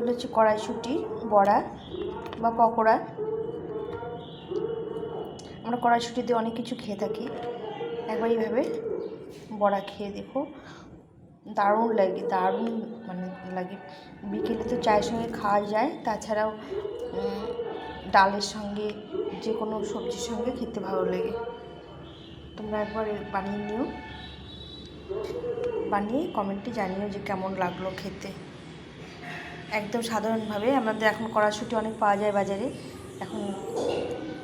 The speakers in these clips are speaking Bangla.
এগুলো হচ্ছে কড়াইশুঁটি, বড়া বা পকোড়া। আমরা কড়াইশুঁটি দিয়ে অনেক কিছু খেয়ে থাকি। একবার এইভাবে বড়া খেয়ে দেখো। দারুণ লাগে, দারুণ মানে লাগে। বিকেলে তো চায়ের সঙ্গে খাওয়া যায়, তাছাড়াও ডালের সঙ্গে যে কোনো সবজির সঙ্গে খেতে ভালো লাগে। তোমরা একবার বানিয়ে নিও। বানিয়ে কমেন্টে জানিও যে কেমন লাগল খেতে। একদম সাধারণভাবে আমাদের এখন কড়াশুটি অনেক পাওয়া যায় বাজারে। এখন,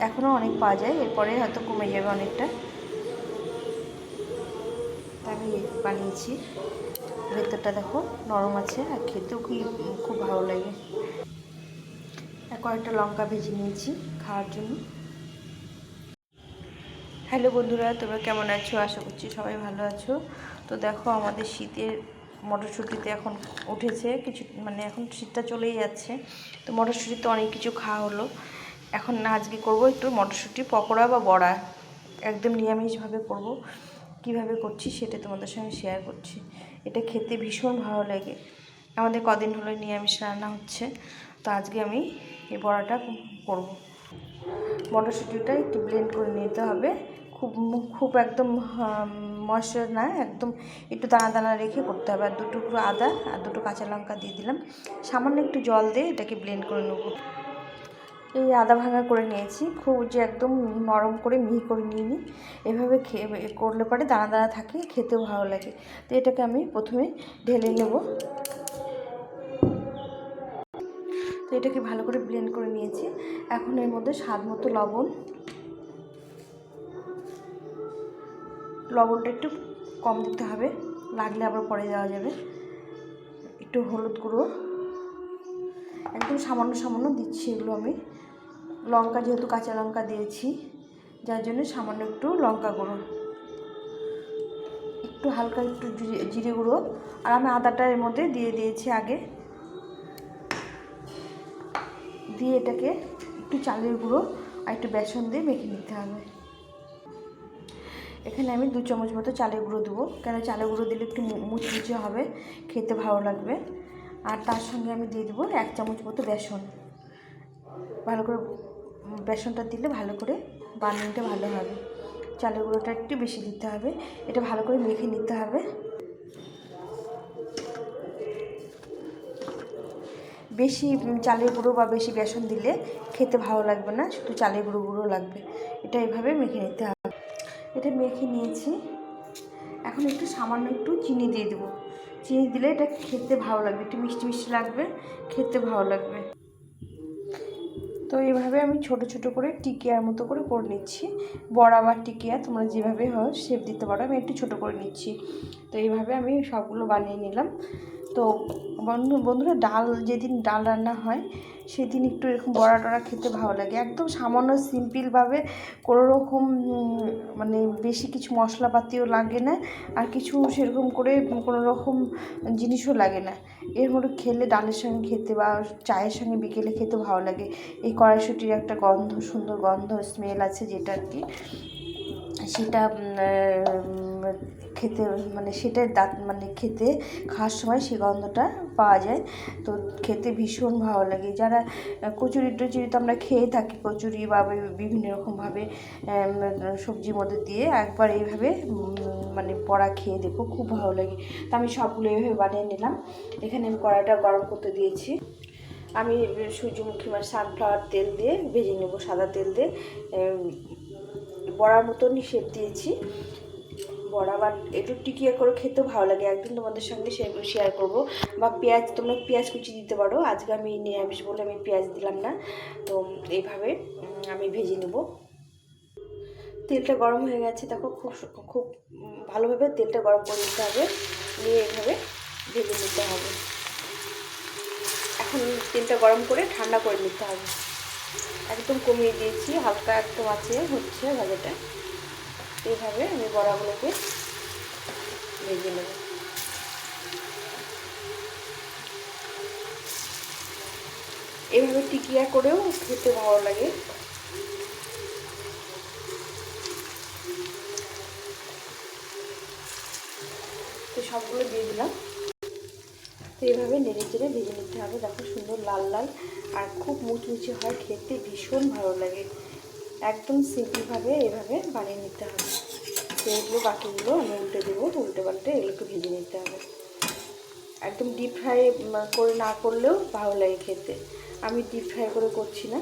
এখনও অনেক পাওয়া যায়, এরপরে হয়তো কমে যাবে অনেকটা। আমি বানিয়েছি। ভেতরটা দেখো নরম আছে আর খেতেও কি খুব ভালো লাগে। কয়েকটা লঙ্কা ভেজে নিয়েছি খাওয়ার জন্য। হ্যালো বন্ধুরা, তোমরা কেমন আছো? আশা করছি সবাই ভালো আছো। তো দেখো আমাদের শীতের মটরশুঁটিতে এখন উঠেছে, কিছু মানে এখন শীতটা চলেই যাচ্ছে। তো মটরশুঁটিতে অনেক কিছু খাওয়া হলো। এখন না, আজকে করব একটু মটরশুঁটি, পকোড়া বা বড়া। একদম নিরামিষভাবে করব। কীভাবে করছি সেটা তোমাদের সঙ্গে শেয়ার করছি। এটা খেতে ভীষণ ভালো লাগে। আমাদের কদিন হলো নিরামিষ রান্না হচ্ছে। তো আজকে আমি এই বড়াটা করব। মটরশুঁটিটা একটু ব্লেন্ড করে নিতে হবে। খুব খুব একদম ময়শ্চার না, একদম একটু দানা দানা রেখে করতে হবে। আর দুটো টুকরো আদা আর দুটো কাঁচা লঙ্কা দিয়ে দিলাম। সামান্য একটু জল দিয়ে এটাকে ব্লেন্ড করে নেব। এই আদা ভাঙা করে নিয়েছি। খুব যে একদম নরম করে মিহি করে নিয়ে নিই এভাবে খেয়ে করলে পরে দানা দানা থাকে, খেতেও ভালো লাগে। তো এটাকে আমি প্রথমে ঢেলে নেব। তো এটাকে ভালো করে ব্লেন্ড করে নিয়েছি। এখন এর মধ্যে স্বাদ মতো লবণ লবণটা একটু কম দিতে হবে, লাগলে আবার পরে দেওয়া যাবে। একটু হলুদ গুঁড়ো। একদম সামান্য সামান্য দিচ্ছি এগুলো আমি। লঙ্কা যেহেতু কাঁচা লঙ্কা দিয়েছি, যার জন্য সামান্য একটু লঙ্কা গুঁড়ো। একটু হালকা একটু জিরে জিরে গুঁড়ো। আর আমি আদাটা এর মধ্যে দিয়ে দিয়েছি আগে। দিয়ে এটাকে একটু চালের গুঁড়ো আর একটু বেসন দিয়ে মেখে নিতে হবে। এখানে আমি দু চামচ মতো চালের গুঁড়ো দেবো। কেন চালের গুঁড়ো দিলে একটু মুচমুচে হবে, খেতে ভালো লাগবে। আর তার সঙ্গে আমি দিয়ে দেবো এক চামচ মতো বেসন। ভালো করে বেসনটা দিলে ভালো করে বানিয়েটা ভালো হবে। চালের গুঁড়োটা একটু বেশি দিতে হবে। এটা ভালো করে মেখে নিতে হবে। বেশি চালের গুঁড়ো বা বেশি বেসন দিলে খেতে ভালো লাগবে না, শুধু চালের গুঁড়ো গুঁড়ো লাগবে। এটা এভাবে মেখে নিতে হবে। এটা মেখে নিয়েছি। এখন একটু সামান্য একটু চিনি দিয়ে দেবো। চিনি দিলে এটা খেতে ভালো লাগবে, একটু মিষ্টি মিষ্টি লাগবে, খেতে ভালো লাগবে। তো এইভাবে আমি ছোট ছোট করে টিকিয়ার মতো করে করে নিচ্ছি। বড়া বা টিকিয়া, তোমরা যেভাবে হয় শেপ দিতে পারো, আমি একটু ছোট করে নিচ্ছি। তো এইভাবে আমি সবগুলো বানিয়ে নিলাম। তো বন্ধু, বন্ধুরা ডাল যেদিন ডাল রান্না হয়, সেদিন একটু এরকম বড়া টড়া খেতে ভালো লাগে। একদম সামান্য সিম্পলভাবে কোনো রকম মানে বেশি কিছু মশলাপাতিও লাগে না, আর কিছু সেরকম করে কোনো রকম জিনিসও লাগে না। এর মধ্যে খেলে ডালের সঙ্গে খেতে বা চায়ের সঙ্গে বিকেলে খেতে ভালো লাগে। এই কড়াইশুটির একটা গন্ধ, সুন্দর গন্ধ স্মেল আছে যেটা আর কি। সেটা খেতে মানে সেটা দাঁত মানে খেতে, খাওয়ার সময় সেই গন্ধটা পাওয়া যায়। তো খেতে ভীষণ ভালো লাগে। যারা কচুরি টচুরি তো আমরা খেয়ে থাকি কচুরি বা বিভিন্ন রকমভাবে সবজির মধ্যে দিয়ে একবার এইভাবে মানে বড়া খেয়ে দেখো খুব ভালো লাগে। তো আমি সবগুলো এইভাবে বানিয়ে নিলাম। এখানে আমি কড়াইটা গরম করতে দিয়েছি। আমি সূর্যমুখী মানে সানফ্লাওয়ার তেল দিয়ে ভেজে নেব, সাদা তেল দিয়ে। বড়ার মতনই শেপ দিয়েছি। বড়া, বা একটু টিকিয়া করে খেতেও ভালো লাগে। একদিন তোমাদের সঙ্গে শেয়ার করব। বা পেঁয়াজ, তোমরা পেঁয়াজ কুচি দিতে পারো। আজকে আমি নিরামিষ বলে আমি পেঁয়াজ দিলাম না। তো এইভাবে আমি ভেজে নেব। তেলটা গরম হয়ে গেছে। দেখো খুব খুব ভালোভাবে তেলটা গরম করে নিতে হবে। নিয়ে এইভাবে ভেজে নিতে হবে। এখন তেলটা গরম করে ঠান্ডা করে নিতে হবে। একদম কমিয়ে দিয়েছি। হালকা একদম আছে, হচ্ছে ভাজাটা। এইভাবে আমি বড়াগুলোকে ভেজে নেব। এভাবে টিকিয়া করেও খেতে ভালো লাগে। তো সবগুলো দিয়ে দিলাম। তো এইভাবে নেড়ে চেড়ে ভেজে নিতে হবে। দেখো সুন্দর লাল লাল আর খুব মুচমুচে হয়। খেতে ভীষণ ভালো লাগে। একদম সিম্পলভাবে এভাবে বানিয়ে নিতে হবে। তো এগুলো বাকিগুলো আমি উল্টে দেবো উল্টে পাল্টে এগুলোকে ভেজে নিতে হবে। একদম ডিপ ফ্রাই করে না করলেও ভালো লাগে খেতে। আমি ডিপ ফ্রাই করে করছি না।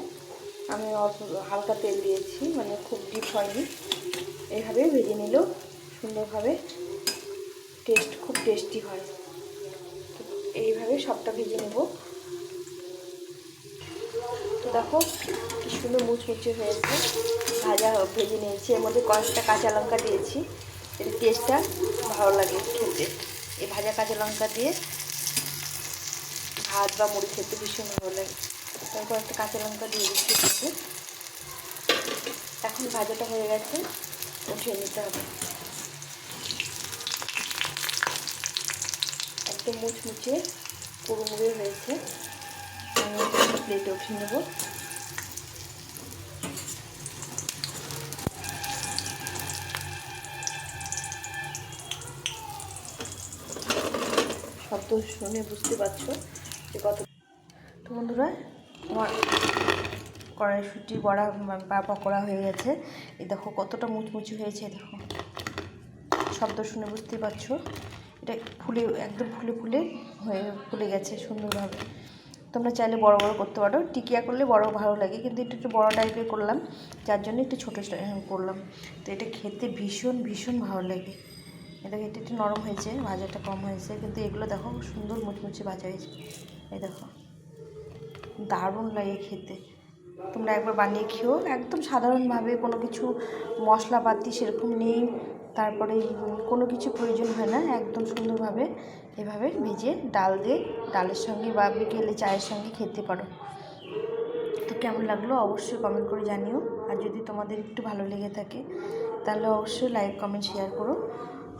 আমি অল্প, হালকা তেল দিয়েছি মানে খুব ডিপ হয়নি। এইভাবে ভেজে নিলেও সুন্দরভাবে টেস্ট খুব টেস্টি হয়। তো এইভাবে সবটা ভেজে নেব। তো দেখো কি সুন্দর মুচমুচে হয়েছে। ভাজা ভেজে নিয়েছি। এর মধ্যে কয়েকটা কাঁচা লঙ্কা দিয়েছি। এর টেস্টটা ভালো লাগে খেতে। এই ভাজা কাঁচা লঙ্কা দিয়ে ভাত বা মুড়ি খেতে ভীষণ ভালো লাগে। তারপর কয়েকটা কাঁচা লঙ্কা দিয়ে দিচ্ছি এখন ভাজাটা হয়ে গেছে, উঠিয়ে নিতে হবে। একদম মুচমুচে কুড়ুমুড়ে হয়েছে। প্লেটে উঠিয়ে নেব। শব্দ শুনে বুঝতে পারছ যে কত তো বন্ধুরা আমার কড়াইশুটি বড়া বা পকোড়া হয়ে গেছে। এই দেখো কতটা মুচমুচি হয়েছে দেখো। শব্দ শুনে বুঝতে পারছ। এটা ফুলে, একদম ফুলে ফুলে হয়ে, ফুলে গেছে সুন্দরভাবে। তোমরা চাইলে বড় বড় করতে পারো। টিকিয়া করলে বড় ভালো লাগে, কিন্তু এটা একটু বড় টাইপের করলাম। যার জন্য একটু ছোটো করলাম। তো এটা খেতে ভীষণ ভীষণ ভালো লাগে। এটা এটা একটু নরম হয়েছে, ভাজাটা কম হয়েছে, কিন্তু এগুলো দেখো সুন্দর মুচমুচে ভাজা হয়েছে। এই দেখো, দারুণ লাগে খেতে। তোমরা একবার বানিয়ে খেও একদম সাধারণভাবে কোনো কিছু মশলাপাতি সেরকম নেই, তারপরে কোনো কিছু প্রয়োজন হয় না, একদম সুন্দরভাবে এভাবে ভেজে ডাল দিয়ে, ডালের সঙ্গে বা বিকেলে চায়ের সঙ্গে খেতে পারো। তো কেমন লাগল অবশ্যই কমেন্ট করে জানিও, আর যদি তোমাদের একটু ভালো লেগে থাকে, তাহলে অবশ্যই লাইক কমেন্ট শেয়ার করো।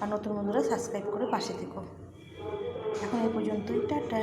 আর নতুন বন্ধুরা সাবস্ক্রাইব করে পাশে থেকো। এখন এই পর্যন্তই টাটা।